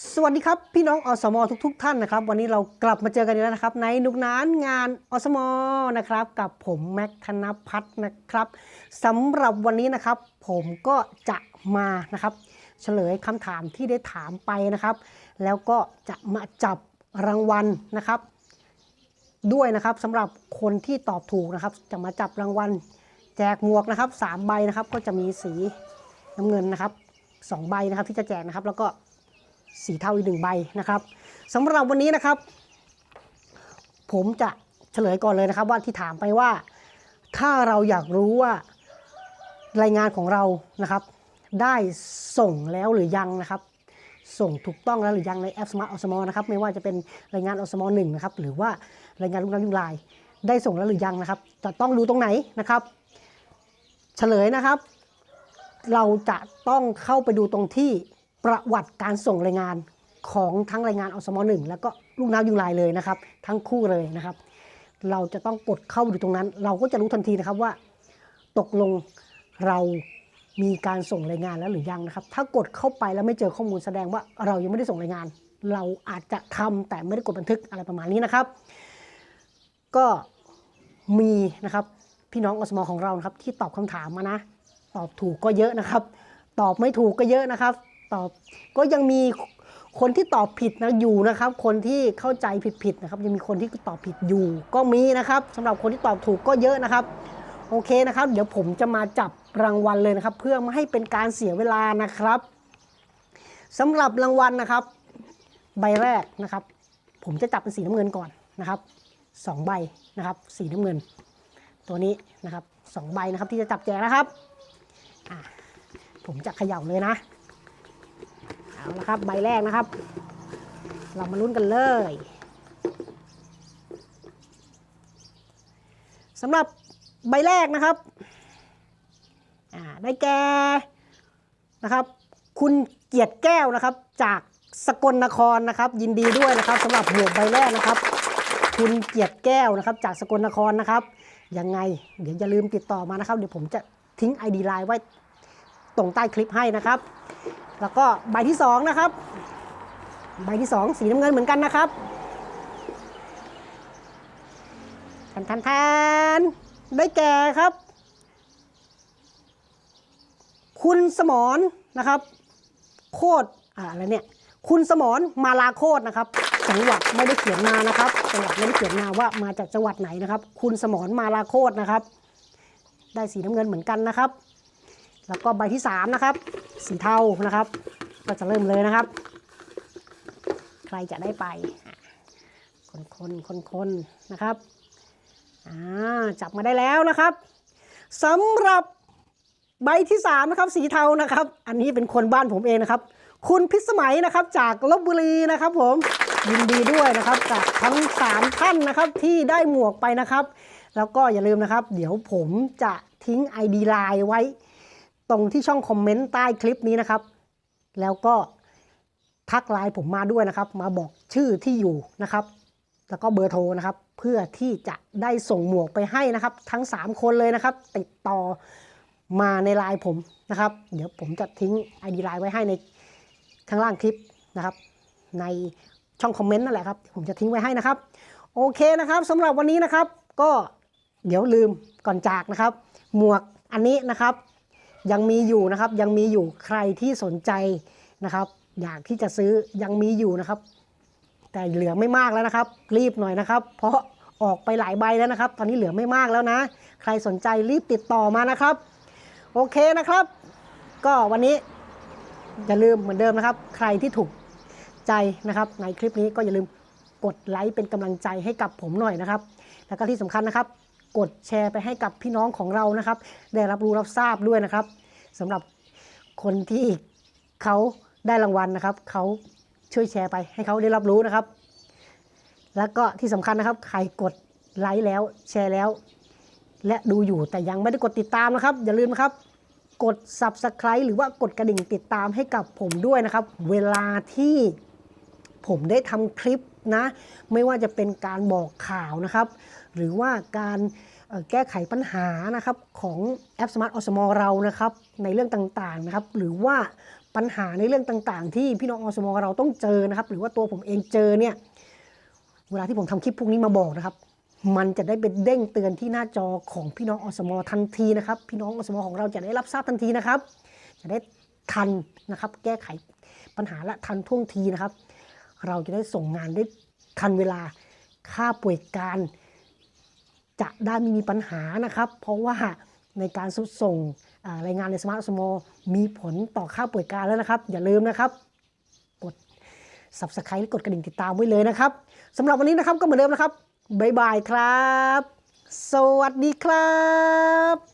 สวัสดีครับ พี่น้องอสมทุกๆท่านนะครับ วันนี้เรากลับมาเจอกันอีกแล้วนะครับ ในนุกนานงานอสมนะครับ กับผมแม็กธนพัฒน์นะครับสำหรับวันนี้นะครับ ผมก็จะมานะครับเฉลยคำถามที่ได้ถามไปนะครับ แล้วก็จะมาจับรางวัลนะครับ ด้วยนะครับสำหรับคนที่ตอบถูกนะครับ จะมาจับรางวัล แจกหมวกนะครับสามใบนะครับ ก็จะมีสีน้ำเงินนะครับสองใบนะครับที่จะแจกนะครับ แล้วก็ สีเทาอีกหนึ่งใบนะครับสำหรับวันนี้นะครับ ผมจะเฉลยก่อนเลยนะครับว่าที่ถามไปว่า ถ้าเราอยากรู้ว่ารายงานของเรานะครับ ได้ส่งแล้วหรือยังนะครับ ส่งถูกต้องแล้วหรือยังในแอป Smart o s m o นะครับ ไม่ว่าจะเป็นรายงาน o s m o 1นะครับ หรือว่ารายงานลูกน้ำยุงลาย ได้ส่งแล้วหรือยังนะครับ จะต้องดูตรงไหนนะครับ เฉลยนะครับ เราจะต้องเข้าไปดูตรงที่ ประวัติการส่งรายงานของทั้งรายงานอสมหนึ่งแล้วก็ลูกน้ำยุงลายเลยนะครับ ทั้งคู่เลยนะครับ เราจะต้องกดเข้าไปดูตรงนั้น เราก็จะรู้ทันทีนะครับว่า ตกลงเรามีการส่งรายงานแล้วหรือยังนะครับ ถ้ากดเข้าไปแล้วไม่เจอข้อมูลแสดงว่าเรายังไม่ได้ส่งรายงาน เราอาจจะทำแต่ไม่ได้กดบันทึกอะไรประมาณนี้นะครับ ก็มีนะครับพี่น้องอสมของเรานะครับที่ตอบคำถามมานะ ตอบถูกก็เยอะนะครับ ตอบไม่ถูกก็เยอะนะครับ ตอบ ก็ยังมีคนที่ตอบผิดนะอยู่นะครับ คนที่เข้าใจผิดๆนะครับ ยังมีคนที่ตอบผิดอยู่ ก็มีนะครับสำหรับคนที่ตอบถูกก็เยอะนะครับโอเคนะครับ เดี๋ยวผมจะมาจับรางวัลเลยนะครับ เพื่อไม่ให้เป็นการเสียเวลานะครับสำหรับรางวัลนะครับ ใบแรกนะครับ ผมจะจับเป็นสีน้ำเงินก่อนนะครับสองใบนะครับ สีน้ำเงิน ตัวนี้นะครับสองใบนะครับที่จะจับแจกนะครับผมจะเขย่าเลยนะ เอาละครับ ใบแรกนะครับ เรามาลุ้นกันเลยสำหรับใบแรกนะครับอ่าได้แก่นะครับ คุณเกียรติแก้วนะครับ จากสกลนครนะครับ ยินดีด้วยนะครับสำหรับหมวกใบแรกนะครับ คุณเกียรติแก้วนะครับ จากสกลนครนะครับยังไงเดี๋ยวอย่าลืมติดต่อมานะครับ เดี๋ยวผมจะทิ้ง ID ไลน์ไว้ตรงใต้คลิปให้นะครับ แล้วก็ใบที่สองนะครับ ใบที่สองสีน้ำเงินเหมือนกันนะครับทันทันทันได้แก่ครับ คุณสมรนะครับ โคตรอ่าอะไรเนี่ย คุณสมรมาลาโคตรนะครับ จังหวัดไม่ได้เขียนมานะครับ จังหวัดไม่ได้เขียนมาว่ามาจากจังหวัดไหนนะครับ คุณสมรมาลาโคตรนะครับ ได้สีน้ำเงินเหมือนกันนะครับ แล้วก็ใบที่ 3 นะครับ สีเทานะครับ ก็จะเริ่มเลยนะครับ ใครจะได้ไป คนคนคนคนนะครับอ่าจับมาได้แล้วนะครับสำหรับใบที่ 3 นะครับ สีเทานะครับ อันนี้เป็นคนบ้านผมเองนะครับ คุณพิสมัยนะครับจากลบบุรีนะครับผมยินดีด้วยนะครับกับทั้ง 3 ท่านนะครับที่ได้หมวกไปนะครับ แล้วก็อย่าลืมนะครับ เดี๋ยวผมจะทิ้ง ID ไลน์ไว้ ตรงที่ช่องคอมเมนต์ใต้คลิปนี้นะครับ แล้วก็ทักไลน์ผมมาด้วยนะครับ มาบอกชื่อที่อยู่นะครับ แล้วก็เบอร์โทรนะครับ เพื่อที่จะได้ส่งหมวกไปให้นะครับ ทั้ง 3 คนเลยนะครับ ติดต่อมาในไลน์ผมนะครับ เดี๋ยวผมจะทิ้ง ID ไลน์ไว้ให้ในข้างล่างคลิปนะครับ ในช่องคอมเมนต์นั่นแหละครับ ผมจะทิ้งไว้ให้นะครับ โอเคนะครับสำหรับวันนี้นะครับ ก็เดี๋ยวลืมก่อนจากนะครับ หมวกอันนี้นะครับ ยังมีอยู่นะครับ ยังมีอยู่ใครที่สนใจนะครับ อยากที่จะซื้อยังมีอยู่นะครับ แต่เหลือไม่มากแล้วนะครับ รีบหน่อยนะครับ เพราะออกไปหลายใบแล้วนะครับ ตอนนี้เหลือไม่มากแล้วนะ ใครสนใจรีบติดต่อมานะครับ โอเคนะครับ ก็วันนี้อย่าลืมเหมือนเดิมนะครับ ใครที่ถูกใจนะครับ ในคลิปนี้ก็อย่าลืมกดไลค์เป็นกำลังใจให้กับผมหน่อยนะครับ แล้วก็ที่สำคัญนะครับ กดแชร์ไปให้กับพี่น้องของเรานะครับ ได้รับรู้รับทราบด้วยนะครับสำหรับคนที่เขาได้รางวัลนะครับเขาช่วยแชร์ไปให้เขาได้รับรู้นะครับ แล้วก็ที่สำคัญนะครับ ใครกดไลค์แล้วแชร์แล้ว และดูอยู่แต่ยังไม่ได้กดติดตามนะครับ อย่าลืมนะครับ กด subscribe หรือว่ากดกระดิ่งติดตามให้กับผมด้วยนะครับ เวลาที่ผมได้ทำคลิปนะ ไม่ว่าจะเป็นการบอกข่าวนะครับ หรือว่าการแก้ไขปัญหานะครับของแอป Smart Osmo เรานะครับในเรื่องต่างๆนะครับหรือว่าปัญหาในเรื่องต่างๆ ที่พี่น้องอสมอเราต้องเจอนะครับ หรือว่าตัวผมเองเจอเนี่ยเวลาที่ผมทำคลิปพวกนี้มาบอกนะครับ มันจะได้เป็นเด้งเตือนที่หน้าจอของพี่น้องอสมอทันทีนะครับ พี่น้องอสมอของเราจะได้รับทราบทันทีนะครับ จะได้ทันนะครับ แก้ไขปัญหาและทันท่วงทีนะครับ เราจะได้ส่งงานได้ทันเวลาค่าป่วยการ จะได้ไม่มีปัญหานะครับ เพราะว่าในการส่งอ่ารายงานในสมาร์ทสมอมีผลต่อค่าป่วยการแล้วนะครับ อย่าลืมนะครับ กด subscribe และกดกระดิ่งติดตามไว้เลยนะครับสำหรับวันนี้นะครับก็เหมือนเดิมนะครับบ๊ายบายครับ สวัสดีครับ